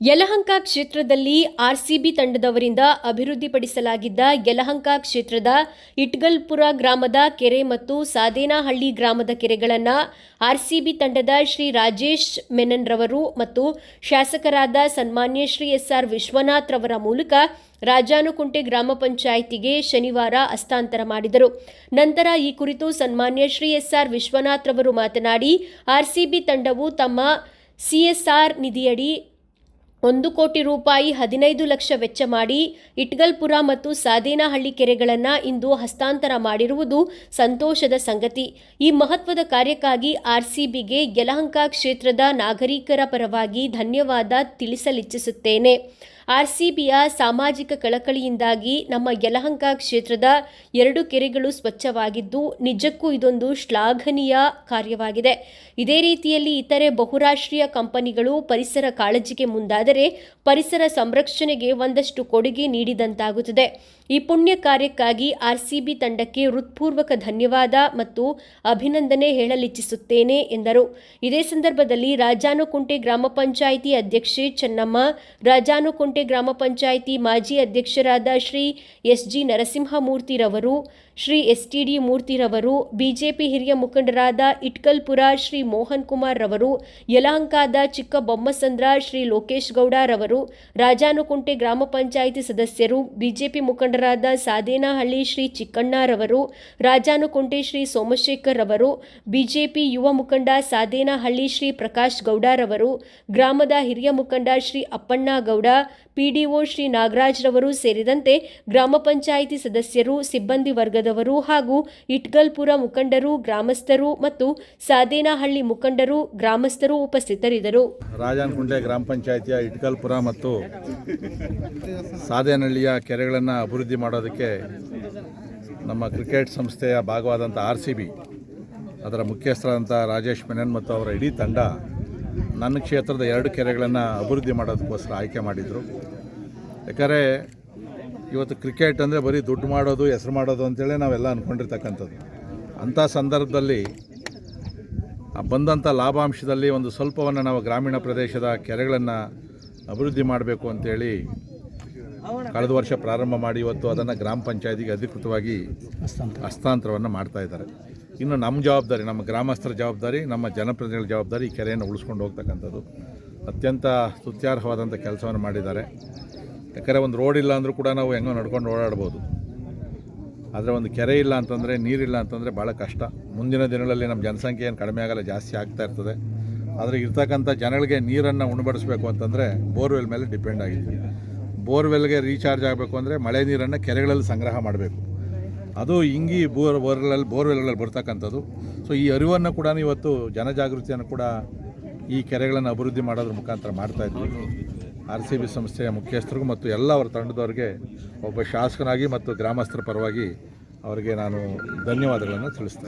ಯಲಹಂಕ ಕ್ಷೇತ್ರದಲ್ಲಿ ಆರ್ಸಿಬಿ ತಂಡದವರಿಂದ ಅಭಿವೃದ್ಧಿಪಡಿಸಲಾಗಿದ್ದ ಯಲಹಂಕ ಕ್ಷೇತ್ರದ ಇಟ್ಗಲ್ಪುರ ಗ್ರಾಮದ ಕೆರೆ ಮತ್ತು ಸಾದೇನಹಳ್ಳಿ ಗ್ರಾಮದ ಕೆರೆಗಳನ್ನು ಆರ್ಸಿಬಿ ತಂಡದ ಶ್ರೀ ರಾಜೇಶ್ ಮೆನನ್ ರವರು ಮತ್ತು ಶಾಸಕರಾದ ಸನ್ಮಾನ್ಯ ಶ್ರೀ ಎಸ್ಆರ್ ವಿಶ್ವನಾಥ್ ರವರ ಮೂಲಕ ರಾಜಾನುಕುಂಟೆ ಗ್ರಾಮ ಪಂಚಾಯಿತಿಗೆ ಶನಿವಾರ ಹಸ್ತಾಂತರ ಮಾಡಿದರು. ನಂತರ ಈ ಕುರಿತು ಸನ್ಮಾನ್ಯ ಶ್ರೀ ಎಸ್ಆರ್ ವಿಶ್ವನಾಥ್ ರವರು ಮಾತನಾಡಿ, ಆರ್ಸಿಬಿ ತಂಡವು ತಮ್ಮ ಸಿಎಸ್ಆರ್ ನಿಧಿಯಡಿ ಒಂದು ಕೋಟಿ ರೂಪಾಯಿ ಹದಿನೈದು ಲಕ್ಷ ವೆಚ್ಚ ಮಾಡಿ ಇಟ್ಗಲ್ಪುರ ಮತ್ತು ಸಾದೇನಹಳ್ಳಿ ಕೆರೆಗಳನ್ನು ಇಂದು ಹಸ್ತಾಂತರ ಮಾಡಿರುವುದು ಸಂತೋಷದ ಸಂಗತಿ. ಈ ಮಹತ್ವದ ಕಾರ್ಯಕ್ಕಾಗಿ ಆರ್ಸಿಬಿಗೆ ಯಲಹಂಕ ಕ್ಷೇತ್ರದ ನಾಗರಿಕರ ಪರವಾಗಿ ಧನ್ಯವಾದ ತಿಳಿಸಲಿಚ್ಛಿಸುತ್ತೇನೆ ಆರ್ಸಿಬಿಯ ಸಾಮಾಜಿಕ ಕಳಕಳಿಯಿಂದಾಗಿ ನಮ್ಮ ಯಲಹಂಕ ಕ್ಷೇತ್ರದ ಎರಡು ಕೆರೆಗಳು ಸ್ವಚ್ಛವಾಗಿದ್ದು, ನಿಜಕ್ಕೂ ಇದೊಂದು ಶ್ಲಾಘನೀಯ ಕಾರ್ಯವಾಗಿದೆ. ಇದೇ ರೀತಿಯಲ್ಲಿ ಇತರೆ ಬಹುರಾಷ್ಟ್ರೀಯ ಕಂಪನಿಗಳು ಪರಿಸರ ಕಾಳಜಿಗೆ ಮುಂದಾದರೆ ಪರಿಸರ ಸಂರಕ್ಷಣೆಗೆ ಒಂದಷ್ಟು ಕೊಡುಗೆ ನೀಡಿದಂತಾಗುತ್ತದೆ. ಈ ಪುಣ್ಯ ಕಾರ್ಯಕ್ಕಾಗಿ ಆರ್ಸಿಬಿ ತಂಡಕ್ಕೆ ಹೃತ್ಪೂರ್ವಕ ಧನ್ಯವಾದ ಮತ್ತು ಅಭಿನಂದನೆ ಹೇಳಲಿಚ್ಛಿಸುತ್ತೇನೆ ಎಂದರು. ಇದೇ ಸಂದರ್ಭದಲ್ಲಿ ರಾಜಾನುಕುಂಟೆ ಗ್ರಾಮ ಪಂಚಾಯಿತಿ ಅಧ್ಯಕ್ಷೆ ಚೆನ್ನಮ್ಮ, ರಾಜಾನುಕುಂಟೆ ಗ್ರಾಮ ಪಂಚಾಯಿತಿ ಮಾಜಿ ಅಧ್ಯಕ್ಷರಾದ ಶ್ರೀ ಎಸ್ ಜಿ ನರಸಿಂಹಮೂರ್ತಿರವರು, ಶ್ರೀ ಎಸ್ ಟಿ ಡಿ ಮೂರ್ತಿರವರು, ಬಿಜೆಪಿ ಹಿರಿಯ ಮುಖಂಡರಾದ ಇಟ್ಕಲ್ಪುರ ಶ್ರೀ ಮೋಹನ್ ಕುಮಾರ್ ರವರು ಯಲಹಂಕಾದ ಚಿಕ್ಕ ಬೊಮ್ಮಸಂದ್ರ ಶ್ರೀ ಲೋಕೇಶ್ ಗೌಡ ರವರು ರಾಜಾನುಕುಂಟೆ ಗ್ರಾಮ ಪಂಚಾಯಿತಿ ಸದಸ್ಯರು, ಬಿಜೆಪಿ ಮುಖಂಡರಾದ ಸಾದೇನಹಳ್ಳಿ ಶ್ರೀ ಚಿಕ್ಕಣ್ಣರವರು, ರಾಜಾನುಕುಂಟೆ ಶ್ರೀ ಸೋಮಶೇಖರ್ ರವರು ಬಿಜೆಪಿ ಯುವ ಮುಖಂಡ ಸಾದೇನಹಳ್ಳಿ ಶ್ರೀ ಪ್ರಕಾಶ್ ಗೌಡರವರು, ಗ್ರಾಮದ ಹಿರಿಯ ಮುಖಂಡ ಶ್ರೀ ಅಪ್ಪಣ್ಣಗೌಡ ಪಿಡಿಒ ಶ್ರೀ ನಾಗರಾಜ್ ರವರು ಸೇರಿದಂತೆ ಗ್ರಾಮ ಪಂಚಾಯಿತಿ ಸದಸ್ಯರು, ಸಿಬ್ಬಂದಿ ವರ್ಗದವರು ಹಾಗೂ ಇಟ್ಗಲ್ಪುರ ಮುಖಂಡರು, ಗ್ರಾಮಸ್ಥರು ಮತ್ತು ಸಾದೇನಹಳ್ಳಿ ಮುಖಂಡರು, ಗ್ರಾಮಸ್ಥರು ಉಪಸ್ಥಿತರಿದ್ದರು. ರಾಜಾನಕುಂಟೆ ಗ್ರಾಮ ಪಂಚಾಯಿತಿಯ ಇಟ್ಕಲ್ಪುರ ಮತ್ತು ಸಾದೇನಹಳ್ಳಿಯ ಕೆರೆಗಳನ್ನು ಅಭಿವೃದ್ಧಿ ಮಾಡೋದಕ್ಕೆ ನಮ್ಮ ಕ್ರಿಕೆಟ್ ಸಂಸ್ಥೆಯ ಭಾಗವಾದಂಥ ಆರ್ ಸಿ ಬಿ, ಅದರ ಮುಖ್ಯಸ್ಥರಾದಂಥ ರಾಜೇಶ್ ಮೆನನ್ ಮತ್ತು ಅವರ ಇಡೀ ತಂಡ ನನ್ನ ಕ್ಷೇತ್ರದ ಎರಡು ಕೆರೆಗಳನ್ನು ಅಭಿವೃದ್ಧಿ ಮಾಡೋದಕ್ಕೋಸ್ಕರ ಆಯ್ಕೆ ಮಾಡಿದರು. ಯಾಕಂದರೆ ಇವತ್ತು ಕ್ರಿಕೆಟ್ ಅಂದರೆ ಬರೀ ದುಡ್ಡು ಮಾಡೋದು, ಹೆಸರು ಮಾಡೋದು ಅಂತೇಳಿ ನಾವೆಲ್ಲ ಅಂದ್ಕೊಂಡಿರ್ತಕ್ಕಂಥದ್ದು ಅಂಥ ಸಂದರ್ಭದಲ್ಲಿ ಬಂದಂಥ ಲಾಭಾಂಶದಲ್ಲಿ ಒಂದು ಸ್ವಲ್ಪವನ್ನು ನಾವು ಗ್ರಾಮೀಣ ಪ್ರದೇಶದ ಕೆರೆಗಳನ್ನು ಅಭಿವೃದ್ಧಿ ಮಾಡಬೇಕು ಅಂತೇಳಿ ಕಳೆದ ವರ್ಷ ಪ್ರಾರಂಭ ಮಾಡಿ ಇವತ್ತು ಅದನ್ನು ಗ್ರಾಮ ಪಂಚಾಯತಿಗೆ ಅಧಿಕೃತವಾಗಿ ಹಸ್ತಾಂತರವನ್ನು ಮಾಡ್ತಾ ಇದ್ದಾರೆ. ಇನ್ನು ನಮ್ಮ ಜವಾಬ್ದಾರಿ, ನಮ್ಮ ಗ್ರಾಮಸ್ಥರ ಜವಾಬ್ದಾರಿ, ನಮ್ಮ ಜನಪ್ರತಿನಿಧಿಗಳ ಜವಾಬ್ದಾರಿ ಈ ಕೆರೆಯನ್ನು ಉಳಿಸ್ಕೊಂಡು ಹೋಗ್ತಕ್ಕಂಥದ್ದು. ಅತ್ಯಂತ ಸ್ತುತ್ಯಾರ್ಹವಾದಂಥ ಕೆಲಸವನ್ನು ಮಾಡಿದ್ದಾರೆ. ಯಾಕಂದರೆ ಒಂದು ರೋಡ್ ಇಲ್ಲ ಅಂದರೂ ಕೂಡ ನಾವು ಹೆಂಗೋ ನಡ್ಕೊಂಡು ಓಡಾಡ್ಬೋದು. ಆದರೆ ಒಂದು ಕೆರೆ ಇಲ್ಲ ಅಂತಂದರೆ, ನೀರಿಲ್ಲ ಅಂತಂದರೆ ಭಾಳ ಕಷ್ಟ. ಮುಂದಿನ ದಿನಗಳಲ್ಲಿ ನಮ್ಮ ಜನಸಂಖ್ಯೆ ಏನು ಕಡಿಮೆ ಆಗಲ್ಲ, ಜಾಸ್ತಿ ಆಗ್ತಾ ಇರ್ತದೆ. ಆದರೆ ಇರ್ತಕ್ಕಂಥ ಜನಗಳಿಗೆ ನೀರನ್ನು ಉಣಬಡಿಸ್ಬೇಕು ಅಂತಂದರೆ ಬೋರ್ವೆಲ್ ಮೇಲೆ ಡಿಪೆಂಡ್ ಆಗಿದೆ ಬೋರ್ವೆಲ್ಗೆ ರೀಚಾರ್ಜ್ ಆಗಬೇಕು ಅಂದರೆ ಮಳೆ ನೀರನ್ನು ಕೆರೆಗಳಲ್ಲಿ ಸಂಗ್ರಹ ಮಾಡಬೇಕು. ಅದು ಹಿಂಗಿ ಬೋರ್, ಬೋರ್ಗಳಲ್ಲಿ, ಬೋರ್ವೆಲ್ಗಳಲ್ಲಿ ಬರ್ತಕ್ಕಂಥದ್ದು. ಸೊ ಈ ಅರಿವನ್ನು ಕೂಡ ಇವತ್ತು ಜನಜಾಗೃತಿಯನ್ನು ಕೂಡ ಈ ಕೆರೆಗಳನ್ನು ಅಭಿವೃದ್ಧಿ ಮಾಡೋದ್ರ ಮುಖಾಂತರ ಮಾಡ್ತಾ ಇದ್ವಿ ಆರ್ ಸಿ ಬಿ ಸಂಸ್ಥೆಯ ಮುಖ್ಯಸ್ಥರಿಗೂ ಮತ್ತು ಎಲ್ಲ ಅವರ ತಂಡದವರಿಗೆ ಒಬ್ಬ ಶಾಸಕನಾಗಿ ಮತ್ತು ಗ್ರಾಮಸ್ಥರ ಪರವಾಗಿ ಅವರಿಗೆ ನಾನು ಧನ್ಯವಾದಗಳನ್ನು ತಿಳಿಸ್ತೇನೆ